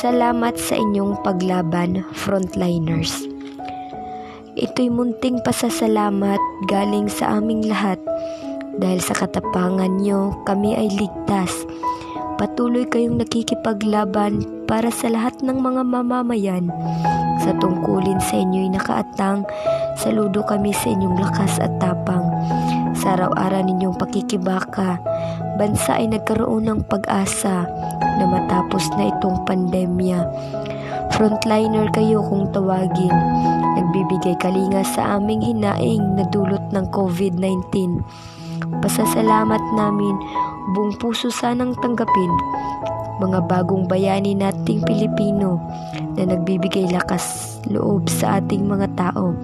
Salamat sa inyong paglaban, frontliners. Ito'y munting pasasalamat galing sa aming lahat dahil sa katapangan nyo kami ay ligtas. Patuloy kayong nakikipaglaban para sa lahat ng mga mamamayan. Sa tungkulin sa inyo'y nakaatang, saludo kami sa inyong lakas at tapang. Sa araw-araw ninyong pakikibaka, bansa ay nagkaroon ng pag-asa na matapos na itong pandemya. Frontliner kayo kung tawagin. Nagbibigay kalinga sa aming hinaing na dulot ng COVID-19. Pasasalamat namin, buong puso sanang tanggapin mga bagong bayani nating Pilipino na nagbibigay lakas loob sa ating mga tao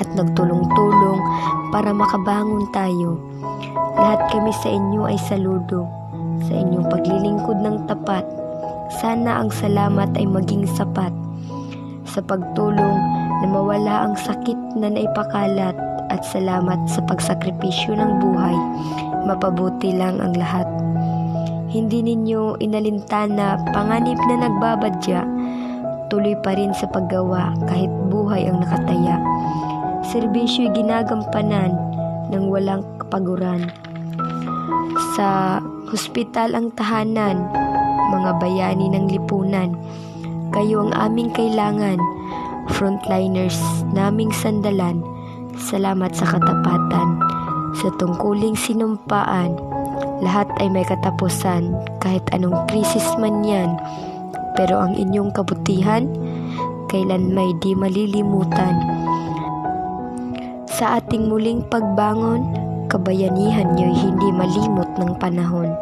at nagtulong-tulong para makabangon tayo. Lahat kami sa inyo ay saludo sa inyong paglilingkod ng tapat. Sana ang salamat ay maging sapat sa pagtulong na mawala ang sakit na naipakalat at salamat sa pagsakripisyo ng buhay. Mapabuti lang ang lahat. Hindi ninyo inalintana panganib na nagbabadya. Tuloy pa rin sa paggawa kahit buhay ang nakataya. Serbisyo'y ginagampanan ng walang kapaguran. Sa hospital ang tahanan, mga bayani ng lipunan. Kayo ang aming kailangan, frontliners naming sandalan. Salamat sa katapatan, sa tungkuling sinumpaan. Lahat ay may katapusan, kahit anong krisis man yan. Pero ang inyong kabutihan, kailan may di malilimutan. Sa ating muling pagbangon, kabayanihan niyo'y hindi malimot ng panahon.